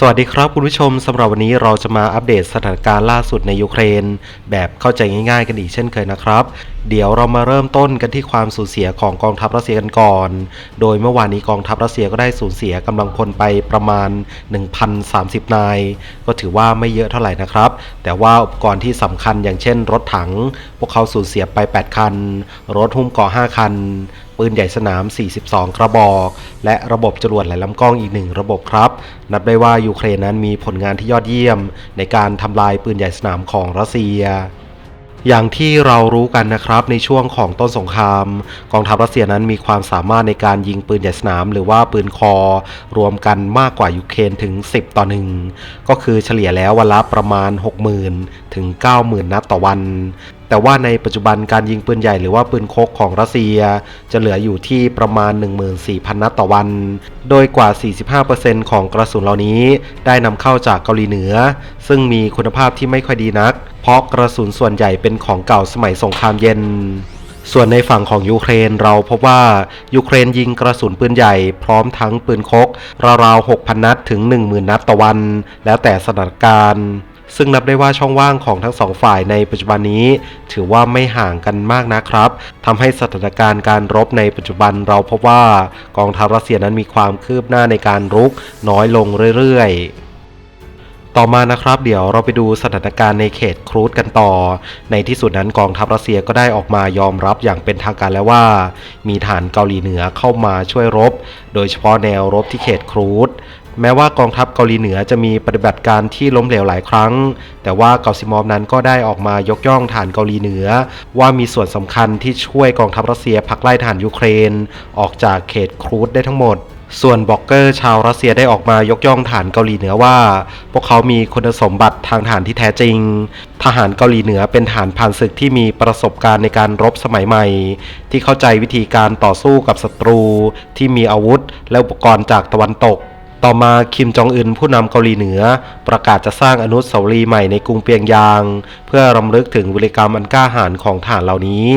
สวัสดีครับคุณผู้ชมสำหรับวันนี้เราจะมาอัปเดตสถานการณ์ล่าสุดในยูเครน แบบเข้าใจง่ายๆกันอีกเช่นเคยนะครับ เดี๋ยวเรามาเริ่มต้นกันที่ความสูญเสียของกองทัพรัสเซียกันก่อน โดยเมื่อวานนี้กองทัพรัสเซียก็ได้สูญเสียกำลังพลไปประมาณ 1,030 นาย ก็ถือว่าไม่เยอะเท่าไหร่นะครับ แต่ว่าอุปกรณ์ที่สำคัญอย่างเช่น รถถัง พวกเขาสูญเสียไป 8 คัน รถหุ้มเกราะ5คัน ปืนใหญ่สนาม 42 กระบอก และระบบจรวดหลายลำกล้องอีกหนึ่งระบบครับ นับได้ว่ายูเครนนั้นมีผลงานที่ยอดเยี่ยม ในการทำลายปืนใหญ่สนามของรัสเซียอย่างที่เรารู้กันนะครับในช่วงของต้นสงคราม กองทัพรัสเซียนั้นมีความสามารถในการยิงปืนใหญ่สนาม หรือว่าปืนคอ รวมกันมากกว่ายูเครนถึง 10 ต่อหนึ่งก็คือเฉลี่ยแล้ววันละประมาณ 60,000 ถึง 90,000 นัดต่อวัน แต่ว่าในปัจจุบันการยิงปืนใหญ่หรือว่าปืนคกของรัสเซีย จะเหลืออยู่ที่ประมาณ 14,000 นัดต่อวัน โดยกว่า 45%ของกระสุนเหล่านี้ได้นำเข้าจากเกาหลีเหนือ ซึ่งมีคุณภาพที่ไม่ค่อยดีนัก เพราะกระสุนส่วนใหญ่เป็นของเก่าสมัยสงครามเย็นส่วนในฝั่งของยูเครนเราพบว่ายูเครนยิงกระสุนปืนใหญ่พร้อมทั้งปืนคกราวๆ 6,000 นัดถึง 10,000 นัดต่อวัน แล้วแต่สถานการณ์ ซึ่งนับได้ว่าช่องว่างของทั้งสองฝ่ายในปัจจุบันนี้ ถือว่าไม่ห่างกันมากนะครับทำให้สถานการณ์การรบในปัจจุบันเราพบว่ากองทัพรัสเซียนั้นมีความคืบหน้าในการรุกน้อยลงเรื่อยๆต่อมานะครับเดี๋ยวเราไปดูสถานการณ์ในเขตครูดกันต่อ ในที่สุดนั้นกองทัพรัสเซียก็ได้ออกมายอมรับอย่างเป็นทางการแล้วว่า มีฐานเกาหลีเหนือเข้ามาช่วยรบ โดยเฉพาะแนวรบที่เขตครูด แม้ว่ากองทัพเกาหลีเหนือจะมีปฏิบัติการที่ล้มเหลวหลายครั้ง แต่ว่าเกาซิมอฟนั้นก็ได้ออกมายกย่องฐานเกาหลีเหนือ ว่ามีส่วนสำคัญที่ช่วยกองทัพรัสเซียผลักไล่ฐานยูเครน ออกจากเขตครูดได้ทั้งหมดส่วนบล็อกเกอร์ชาวรัสเซียได้ออกมายกย่องฐานเกาหลีเหนือว่า พวกเขามีคุณสมบัติทางฐานที่แท้จริง ทหารเกาหลีเหนือเป็นฐานผ่านศึกที่มีประสบการณ์ในการรบสมัยใหม่ ที่เข้าใจวิธีการต่อสู้กับศัตรู ที่มีอาวุธและอุปกรณ์จากตะวันตก ต่อมาคิมจองอึนผู้นำเกาหลีเหนือ ประกาศจะสร้างอนุสาวรีย์ใหม่ในกรุงเปียงยาง เพื่อรำลึกถึงวิริกรรมอันกล้าหาญของทหารเหล่านี้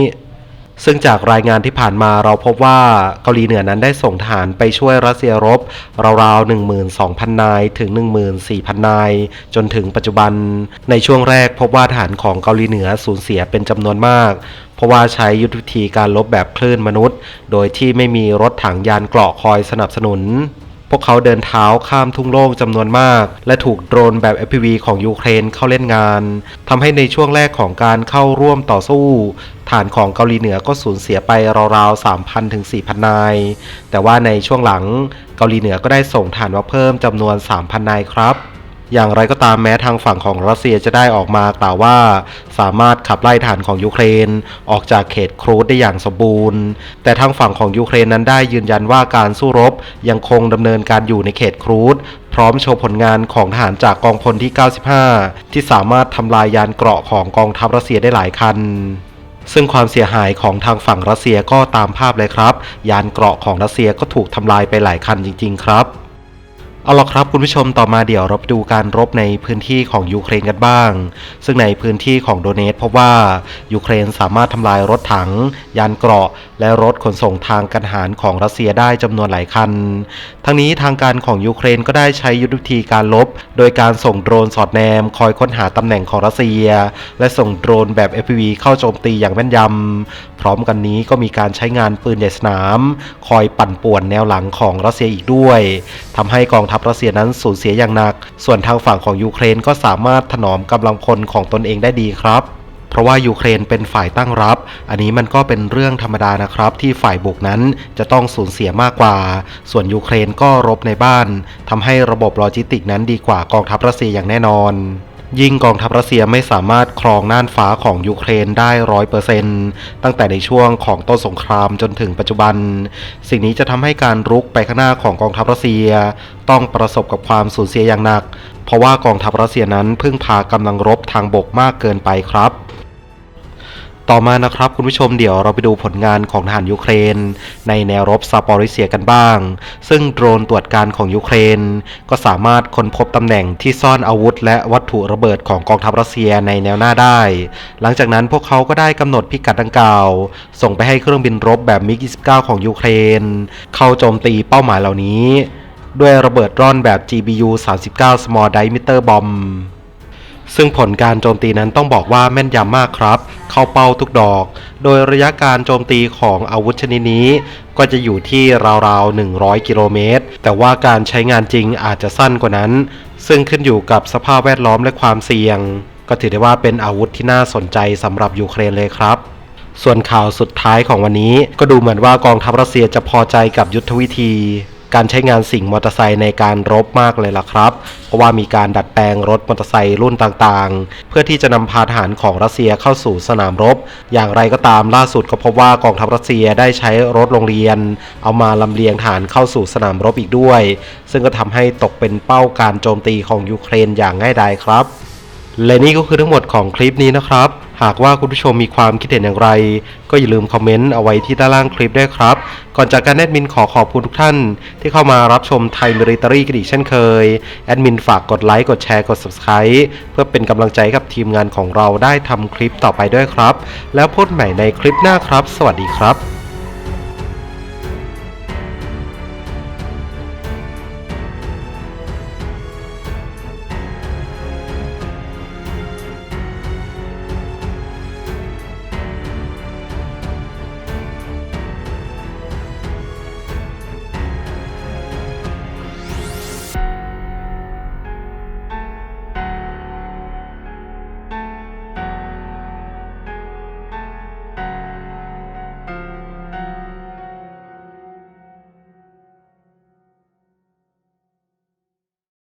ซึ่งจากรายงานที่ผ่านมาเราพบว่าเกาหลีเหนือนั้นได้ส่งทหารไปช่วยรัสเซียรบ ราวๆ 12,000 นายถึง 14,000 นาย จนถึงปัจจุบัน ในช่วงแรกพบว่าทหารของเกาหลีเหนือสูญเสียเป็นจำนวนมาก เพราะว่าใช้ยุทธวิธีการลบแบบคลื่นมนุษย์ โดยที่ไม่มีรถถังยานเกราะคอยสนับสนุน พวกเขาเดินเท้าข้ามทุ่งโล่งจำนวนมาก และถูกโดรนแบบ FPV ของยูเครนเข้าเล่นงานทำให้ในช่วงแรกของการเข้าร่วมต่อสู้ ฐานของเกาหลีเหนือก็สูญเสียไปราวๆ 3,000 ถึง 4,000 นาย แต่ว่าในช่วงหลังเกาหลีเหนือก็ได้ส่งฐานมาเพิ่มจำนวน 3,000 นายครับ อย่างไรก็ตามแม้ทางฝั่งของรัสเซียจะได้ออกมากล่าวว่า สามารถขับไล่ฐานของยูเครน ออกจากเขตครูดได้อย่างสมบูรณ์ แต่ทางฝั่งของยูเครนนั้นได้ยืนยันว่าการสู้รบยังคงดำเนินการอยู่ในเขตครูดพร้อมโชว์ผลงานของทหารจากกองพลที่ 95 ที่สามารถทำลายยานเกราะของกองทัพรัสเซียได้หลายคันซึ่งความเสียหายของทางฝั่งรัสเซียก็ตามภาพเลยครับ ยานเกราะของรัสเซียก็ถูกทำลายไปหลายคันจริง ๆ ครับ เอาละครับคุณผู้ชมต่อมาเดี๋ยวเราไปดูการรบในพื้นที่ของยูเครนกันบ้าง ซึ่งในพื้นที่ของโดเนตพบว่ายูเครนสามารถทำลายรถถัง ยานเกราะ และรถขนส่งทางกันหารของรัสเซียได้จำนวนหลายคัน ทั้งนี้ทางการของยูเครนก็ได้ใช้ยุทธวิธีการลบ โดยการส่งโดรนสอดแนม คอยค้นหาตำแหน่งของรัสเซีย และส่งโดรนแบบ FPV เข้าโจมตีอย่างแม่นยำพร้อมกันนี้ก็มีการใช้งานปืนใหญ่สนาม คอยปั่นป่วนแนวหลังของรัสเซียอีกด้วยทำให้กองทัพรัสเซียนั้นสูญเสียอย่างหนัก ส่วนทางฝั่งของยูเครนก็สามารถถนอมกำลังพลของตนเองได้ดีครับเพราะว่ายูเครนเป็นฝ่ายตั้งรับ อันนี้มันก็เป็นเรื่องธรรมดานะครับ ที่ฝ่ายบุกนั้นจะต้องสูญเสียมากกว่า ส่วนยูเครนก็รบในบ้านทำให้ระบบโลจิสติกนั้นดีกว่ากองทัพรัสเซียอย่างแน่นอน ยิ่งกองทัพรัสเซียไม่สามารถครองน่านฟ้าของยูเครนได้ร้อยเปอร์เซนต์ตั้งแต่ในช่วงของต้นสงครามจนถึงปัจจุบัน สิ่งนี้จะทำให้การรุกไปข้างหน้าของกองทัพรัสเซีย ต้องประสบกับความสูญเสียอย่างหนัก เพราะว่ากองทัพรัสเซียนั้นพึ่งพากำลังรบทางบกมากเกินไปครับ ต่อมานะครับคุณผู้ชมเดี๋ยวเราไปดูผลงานของทหารยูเครน ในแนวรบซาปอริเซียกันบ้าง ซึ่งโดรนตรวจการของยูเครน ก็สามารถค้นพบตำแหน่งที่ซ่อนอาวุธ และวัตถุระเบิดของกองทัพรัสเซียในแนวหน้าได้ หลังจากนั้นพวกเขาก็ได้กำหนดพิกัดดังกล่าว ส่งไปให้เครื่องบินรบแบบมิก 29 ของยูเครน เข้าโจมตีเป้าหมายเหล่านี้ ด้วยระเบิดร่อนแบบ GBU 39 Small Diameter Bomb ซึ่งผลการโจมตีนั้นต้องบอกว่าแม่นยำมากครับ เข้าเป้าทุกดอก โดยระยะการโจมตีของอาวุธชนิดนี้ ก็จะอยู่ที่ราวๆ 100 กิโลเมตร แต่ว่าการใช้งานจริงอาจจะสั้นกว่านั้น ซึ่งขึ้นอยู่กับสภาพแวดล้อมและความเสี่ยง ก็ถือได้ว่าเป็นอาวุธที่น่าสนใจสำหรับยูเครนเลยครับส่วนข่าวสุดท้ายของวันนี้ก็ดูเหมือนว่ากองทัพรัสเซียจะพอใจกับยุทธวิธี การใช้งานสิ่งมอเตอร์ไซค์ในการรบมากเลยล่ะครับ เพราะว่ามีการดัดแปลงรถมอเตอร์ไซค์รุ่นต่างๆ เพื่อที่จะนำพาทหารของรัสเซียเข้าสู่สนามรบ อย่างไรก็ตามล่าสุดก็พบว่ากองทัพรัสเซียได้ใช้รถโรงเรียน เอามาลำเลียงทหารเข้าสู่สนามรบอีกด้วย ซึ่งก็ทำให้ตกเป็นเป้าการโจมตีของยูเครนอย่างง่ายดายครับ และนี่ก็คือทั้งหมดของคลิปนี้นะครับ หากว่าคุณผู้ชมมีความคิดเห็นอย่างไร ก็อย่าลืมคอมเมนต์เอาไว้ที่ด้านล่างคลิปได้ครับ ก่อนจากการแอดมินขอขอบคุณทุกท่าน ที่เข้ามารับชมไทยมิริตรีกันอีกเช่นเคย แอดมินฝากกดไลค์กดแชร์กด Subscribe เพื่อเป็นกำลังใจกับทีมงานของเราได้ทำคลิปต่อไปด้วยครับ แล้วพบใหม่ในคลิปหน้าครับ สวัสดีครับ